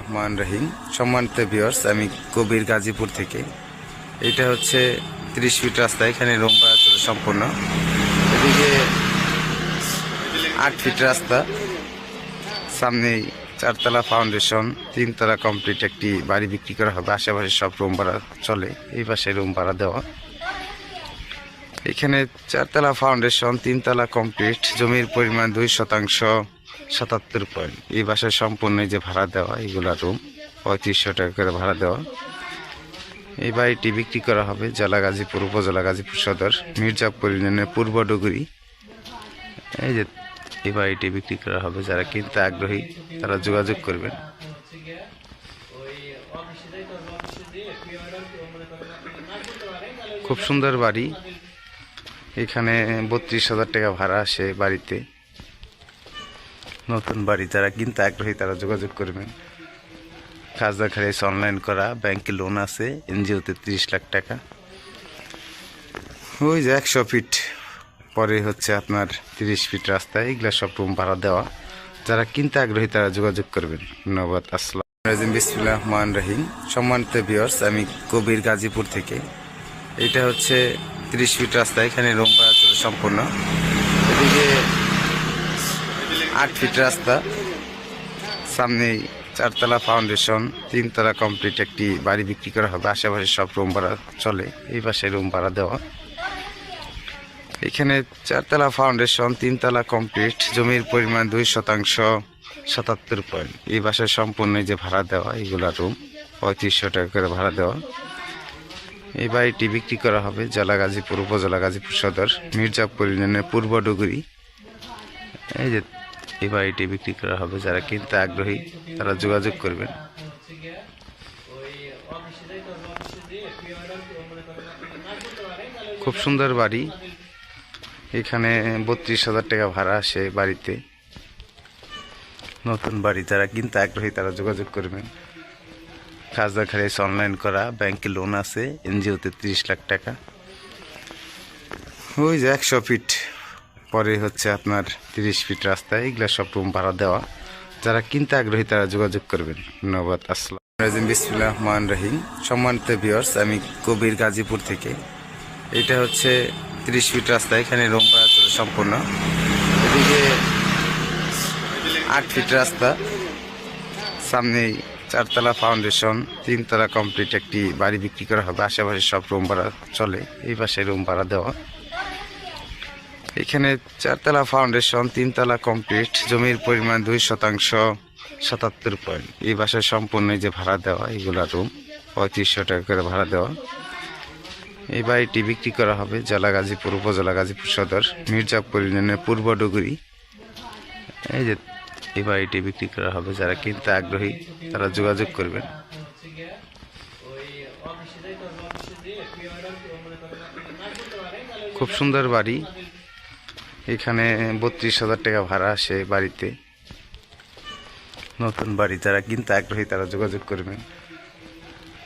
রহমান রহিম। সম্মানিত ভিউয়ার্স আমি কবির গাজীপুর থেকে। এটা হচ্ছে তিরিশ ফিট রাস্তা, এখানে রুম চলে সম্পূর্ণ। এদিকে আট ফিট রাস্তা, সামনেই চারতলা ফাউন্ডেশন তিনতলা কমপ্লিট একটি বাড়ি বিক্রি করা হবে, আশেপাশে সব রুম ভাড়া চলে, এই পাশে রুম ভাড়া দেওয়া। এখানে চারতলা ফাউন্ডেশন তিনতলা কমপ্লিট জমির পরিমাণ দুই শতাংশ। সাতাত্তর পয়েন্ট এই বাসায় সম্পূর্ণ যে ভাড়া দেওয়া, এগুলা রুম পঁয়ত্রিশশো টাকা করে ভাড়া দেওয়া। এই বাড়িটি বিক্রি করা হবে জেলা গাজীপুর, উপজেলা গাজীপুর সদর, মির্জাপুর ইউনিয়নের পূর্ব ডুগুরি। এই যে এই বাড়িটি বিক্রি করা হবে, যারা কিনতে আগ্রহী তারা যোগাযোগ করবেন। খুব সুন্দর বাড়ি। এখানে বত্রিশ হাজার টাকা ভাড়া আসে বাড়িতে। নতুন বাড়ি, যারা কিনতে আগ্রহী তারা যোগাযোগ করবেন। খাজা খারিজ অনলাইন করা ব্যাংকে লোন আছে এনজিওতে তিরিশ লাখ টাকা। ওই যে একশো ফিট পরে হচ্ছে আপনার তিরিশ ফিট রাস্তা, এগুলো সব রুম ভাড়া দেওয়া। যারা কিনতে আগ্রহী তারা যোগাযোগ করবেন। ধন্যবাদ, আসসালাম রাজিম, বিসমুল্লাহ রহমান রহিম। সম্মানিত ভিউয়ার্স আমি কবির গাজীপুর থেকে। এটা হচ্ছে তিরিশ ফিট রাস্তা, এখানে রুম ভাড়া সম্পূর্ণ। এদিকে আট ফিট রাস্তা, সামনেই চারতলা ফাউন্ডেশন তিনতলা কমপ্লিট একটি বাড়ি বিক্রি করা হবে, আশেপাশে সব রুম ভাড়া চলে, এই পাশে রুম ভাড়া দেওয়া। এখানে চারতলা ফাউন্ডেশন তিনতলা কমপ্লিট জমির পরিমাণ দুই শতাংশ সাতাত্তর পয়েন্ট এই বাসায় সম্পূর্ণ যে ভাড়া দেওয়া এগুলা রুম পঁয়ত্রিশশো টাকা করে ভাড়া দেওয়া। এই বাড়িটি বিক্রি করা হবে জেলা গাজীপুর, উপজেলা গাজীপুর সদর, মির্জাপুর ইউনিয়নের পূর্ব ডুগুরি। এই যে এই বাড়িটি বিক্রি করা হবে, যারা কিনতে আগ্রহী তারা যোগাযোগ করবেন। খুব সুন্দর বাড়ি। এখানে বত্রিশ হাজার টাকা ভাড়া আসে বাড়িতে। নতুন বাড়ি, যারা কিনতে আগ্রহী তারা যোগাযোগ করবেন। খাজা খারিজ অনলাইন করা ব্যাংকে লোন আছে এনজিওতে তিরিশ লাখ টাকা। ওই যে একশো ফিট পরে হচ্ছে আপনার তিরিশ ফিট রাস্তা এগুলো সব রুম ভাড়া দেওয়া। যারা কিনতে আগ্রহী তারা যোগাযোগ করবেন। ধন্যবাদ, আসসালাম রাজিম বিসমুল্লাহ রহমান রহিম। সম্মানিত ভিউয়ার্স আমি কবির গাজীপুর থেকে। এটা হচ্ছে তিরিশ ফিট রাস্তা, এখানে রুম ভাড়া চলে সম্পূর্ণ। এদিকে আট ফিট রাস্তা। সামনেই চারতলা ফাউন্ডেশন তিনতলা কমপ্লিট একটি বাড়ি বিক্রি করা হবে। আশেপাশে সব রুম ভাড়া চলে। এই পাশে রুম ভাড়া দেওয়া। এখানে চারতলা ফাউন্ডেশন তিনতলা কমপ্লিট জমির পরিমাণ দুই শতাংশ সাতাত্তর পয়েন্ট এই বাসায় সম্পূর্ণ যে ভাড়া দেওয়া এগুলা রুম পঁয়ত্রিশশো টাকা করে ভাড়া দেওয়া। এই বাড়িটি বিক্রি করা হবে জেলা গাজীপুর, উপজেলা গাজীপুর সদর, মির্জাপুর ইউনিয়নের পূর্ব ডুগুরি। এই যে এই বাড়িটি বিক্রি করা হবে, যারা কিনতে আগ্রহী তারা যোগাযোগ করবেন। খুব সুন্দর বাড়ি। এখানে বত্রিশ হাজার টাকা ভাড়া আসে বাড়িতে। নতুন বাড়ি যারা কিনতে আগ্রহী, তারা যোগাযোগ করবেন।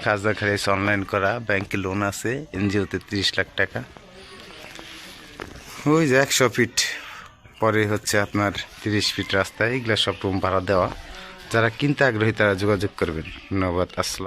খাজা খারিজ অনলাইন করা ব্যাংকে লোন আছে এনজিওতে তিরিশ লাখ টাকা। ওই যে একশো ফিট পরে হচ্ছে আপনার তিরিশ ফিট রাস্তা, এগুলা সব রুম ভাড়া দেওয়া। যারা কিনতে আগ্রহী, তারা যোগাযোগ করবেন। ধন্যবাদ, আসসালাম।